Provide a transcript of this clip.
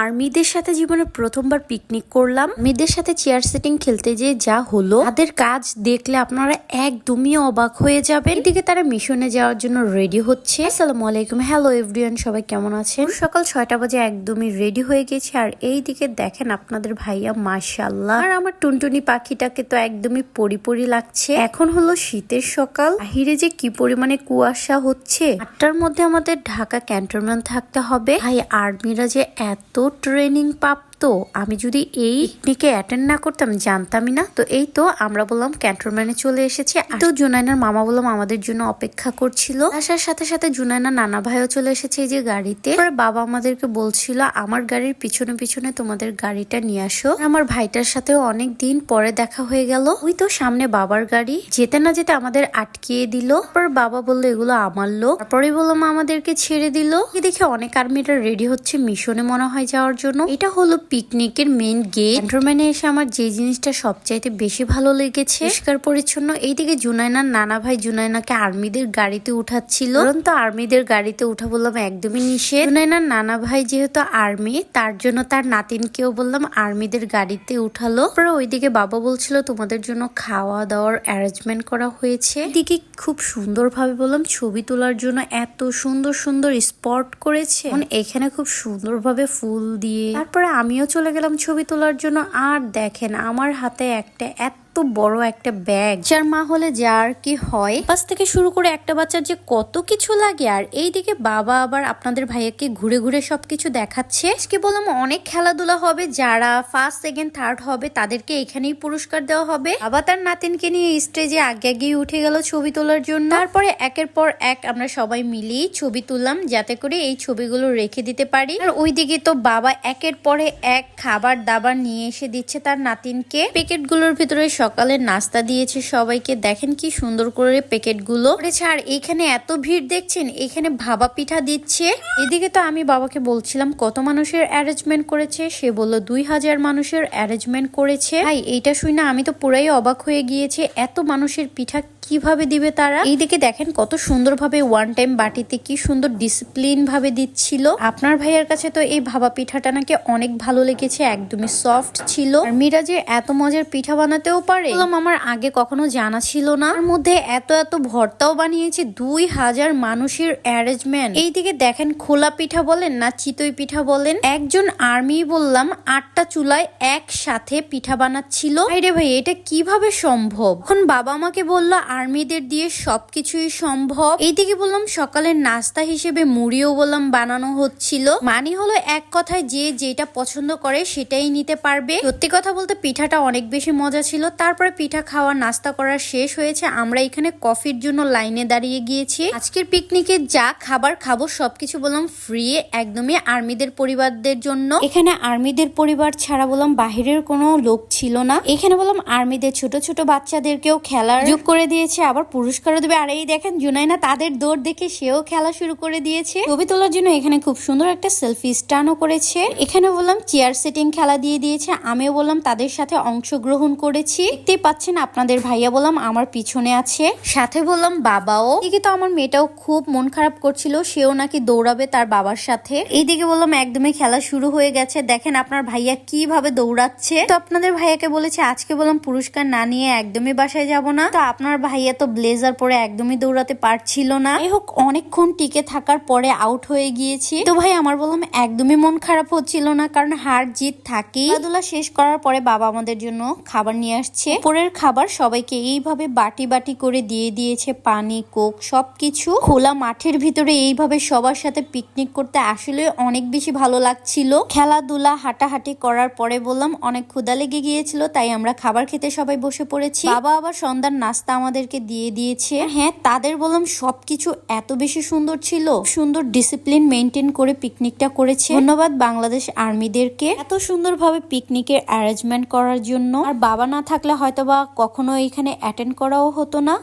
আর্মিদের সাথে জীবনে প্রথমবার পিকনিক করলাম। মেয়েদের সাথে চেয়ার সেটিং খেলতে যে যা হলো, তাদের কাজ দেখলে আপনারা একদমই অবাক হয়ে যাবেন। এদিকে তারা মিশনে যাওয়ার জন্য রেডি হচ্ছে। আসসালামু আলাইকুম। হ্যালো এভরিওয়ান সবাই কেমন আছেন? সকাল ছয়টা বাজে একদমই রেডি হয়ে গেছে। আর এই দিকে দেখেন আপনাদের ভাইয়া মাশাল্লাহ আর আমার টুনটুনি পাখিটাকে তো একদমই পরি পরি লাগছে। এখন হলো শীতের সকাল। বাহিরে যে কি পরিমাণে কুয়াশা হচ্ছে, আটটার মধ্যে আমাদের ঢাকা ক্যান্টনমেন্ট থাকতে হবে। ভাই, আর্মিরা যে এত ট্রেনিং প্রাপ্ত আমি যদি এই পিকনিকে অ্যাটেন্ড না করতাম, জানতামই না। তো এই তো আমরা বললাম ক্যান্টনমেন্টে চলে এসেছি। তো জুনাইনার মামা বললাম আমাদের জন্য অপেক্ষা করছিল। আসার সাথে সাথে জুনাইনার নানা ভাইও চলে এসেছে এই যে গাড়িতে। বাবা আমাদেরকে বলছিল, আমার গাড়ির পিছনে পিছনে তোমাদের গাড়িটা নিয়ে আসো। আমার ভাইটার সাথেও অনেক দিন পরে দেখা হয়ে গেল। ওই তো সামনে বাবার গাড়ি। যেতে না যেতে আমাদের আটকিয়ে দিল। তারপর বাবা বলল, এগুলো আমার লোক। তারপরে বললাম, আমাদেরকে ছেড়ে দিল। দেখে অনেক আর্মিরা রেডি হচ্ছে মিশনে মনে হয় যাওয়ার জন্য। এটা হলো পিকনিকের মেন গেট ক্যান্টনমেন্টে এসে আমার যে জিনিসটা সবচাইতে বেশি ভালো লেগেছে পরিষ্কার পরিচ্ছন্ন। এইদিকে জুনাইনার নানা ভাই জুনাইনাকে আর্মিদের গাড়িতে উঠাচ্ছিল। তো আর্মিদের গাড়িতে উঠা বললাম একদমই নিষেধ। জুনাইনার নানা ভাই যেহেতু আর্মি তার জন্য তার নাতিনকেও বললাম আর্মিদের গাড়িতে উঠালো। পরে ওইদিকে বাবা বলছিল তোমাদের জন্য খাওয়া দাওয়ার অ্যারেঞ্জমেন্ট করা হয়েছে। এদিকে খুব সুন্দরভাবে বললাম ছবি তোলার জন্য এত সুন্দর সুন্দর স্পট করেছে। এখানে খুব সুন্দরভাবে ফুল দিয়ে। তারপরে আমিও চলে গেলাম ছবি তোলার জন্য। আর দেখেন আমার হাতে একটা এত এত বড় একটা ব্যাগ যার মা হলে যার কি হয়? পাশ থেকে শুরু করে একটা বাচ্চার যে কত কিছু লাগে, আর এইদিকে বাবা আবার আপনাদের ভাইয়াকে ঘুরে ঘুরে সবকিছু দেখাচ্ছে। আজকে বললাম অনেক খেলাধুলা হবে, যারা ফার্স্ট সেকেন্ড থার্ড হবে তাদেরকে এখানেই পুরস্কার দেওয়া হবে। বাবা তার নাতিনকে নিয়ে স্টেজে আগে আগেই উঠে গেল ছবি তোলার জন্য। তারপরে একের পর এক আমরা সবাই মিলিয়ে ছবি তুললাম, যাতে করে এই ছবিগুলো রেখে দিতে পারি। আর ওইদিকে তো বাবা একের পরে এক খাবার দাবার নিয়ে এসে দিচ্ছে তার নাতিনকে। প্যাকেটগুলোর ভিতরে সকালের নাস্তা দিয়েছে সবাইকে। দেখেন কি সুন্দর করে প্যাকেটগুলো আর এখানে এত ভিড় দেখছেন, এখানে ভাবা পিঠা দিচ্ছে। এদিকে তো আমি বাবাকে বলছিলাম, কত মানুষের অ্যারেঞ্জমেন্ট করেছে? সে বলল, দুই হাজার মানুষের অ্যারেঞ্জমেন্ট করেছে। ভাই, এইটা শুই না আমি তো পুরাই অবাক হয়ে গিয়েছে। এত মানুষের পিঠা কীভাবে দিবে তারা? এইদিকে দেখেন কত সুন্দরভাবে ওয়ান টাইম বাটিতে কি সুন্দর ডিসিপ্লিন ভাবে দিচ্ছিল। আপনার ভাইয়ের কাছে তো এই ভাবা পিঠাটা নাকি অনেক ভালো লেগেছে, একদমই সফট ছিল। মীরা যে এত মজার পিঠা বানাতেও পারে? আমার আগে কখনো জানা ছিল না। এর মধ্যে এত এত ভর্তাও বানিয়েছে, দুই হাজার মানুষের অ্যারেঞ্জমেন্ট এইদিকে দেখেন খোলা পিঠা বলেন না চিতই পিঠা বলেন। একজন আর্মি বললাম, আটটা চুলায় একসাথে পিঠা বানাচ্ছিল। আরে ভাই, এটা কীভাবে সম্ভব? এখন বাবা আমাকে বলল আর্মিদের দিয়ে সবকিছুই সম্ভব। এইদিকে বললাম, সকালের নাস্তা হিসেবে মুড়িও বললাম বানানো হচ্ছিল। মানে হলো এক কথায় যে যেটা পছন্দ করে সেটাই নিতে পারবে। সত্যি কথা বলতে পিঠাটা অনেক বেশি মজা ছিল। তারপরে পিঠা খাওয়া, নাস্তা করা শেষ হয়েছে। আমরা এখানে কফির জন্য লাইনে দাঁড়িয়ে গিয়েছি। আজকের পিকনিকে যা খাবার খাব সবকিছু বললাম ফ্রি একদমই আর্মিদের পরিবারদের জন্য। এখানে আর্মিদের পরিবার ছাড়া বললাম বাহিরের কোনো লোক ছিল না। এখানে বললাম আর্মিদের ছোট ছোট বাচ্চাদেরকেও খেলার যোগ করে দিয়েছে, আবার পুরস্কারও দেবে। আর এই দেখেন, জুনাইনা তাদের দৌড় দেখে সেও খেলা শুরু করে দিয়েছে। ছবি তোলার জন্য এখানে খুব সুন্দর একটা সেলফি স্টানও করেছে। এখানে বললাম, চেয়ার সেটিং খেলা দিয়ে দিয়েছে। আমিও বললাম, তাদের সাথে অংশগ্রহণ করেছি। দেখতেই পাচ্ছেন আপনাদের ভাইয়া বললাম, আমার পিছনে আছে। সাথে বললাম, বাবাও। এদিকে তো আমার মেয়েটাও খুব মন খারাপ করছিল, সেও নাকি দৌড়াবে তার বাবার সাথে। এইদিকে বললাম, একদমই খেলা শুরু হয়ে গেছে। দেখেন আপনার ভাইয়া কীভাবে দৌড়াচ্ছে। তো আপনাদের ভাইয়াকে বলেছে, আজকে বললাম, পুরস্কার না নিয়ে একদমই বাসায় যাব না। তো আপনার ভাইয়া তো ব্লেজার পরে একদমই দৌড়াতে পারছিল না। যাই হোক অনেকক্ষণ টিকে থাকার পরে আউট হয়ে গিয়েছি। তো ভাই, আমার বললাম একদমই মন খারাপ হচ্ছিল না, কারণ হার জিত থাকি খেলাধুলা শেষ করার পরে বাবা আমাদের জন্য খাবার নিয়ে আসছে। পরের খাবার সবাইকে এইভাবে বাটি বাটি করে দিয়ে দিয়েছে, পানি, কোক, সবকিছু। খোলা মাঠের ভিতরে এইভাবে সবার সাথে পিকনিক করতে আসলে অনেক বেশি ভালো লাগছিল। খেলাধুলা হাঁটাহাঁটি করার পরে বললাম অনেক ক্ষুদা লেগে গিয়েছিল, তাই আমরা খাবার খেতে সবাই বসে পড়েছি। বাবা আবার সন্ধ্যার নাস্তা আমাদেরকে দিয়ে দিয়েছে। হ্যাঁ তাদের বললাম সবকিছু এত বেশি সুন্দর ছিল। সুন্দর ডিসিপ্লিন মেনটেন করে পিকনিকটা করেছে। ধন্যবাদ বাংলাদেশ আর্মিদেরকে এত সুন্দরভাবে পিকনিকের অ্যারেঞ্জমেন্ট করার জন্য। আর বাবা না থাকলে হয়তোবা কখনো এখানে অ্যাটেন্ড করাও হতো না।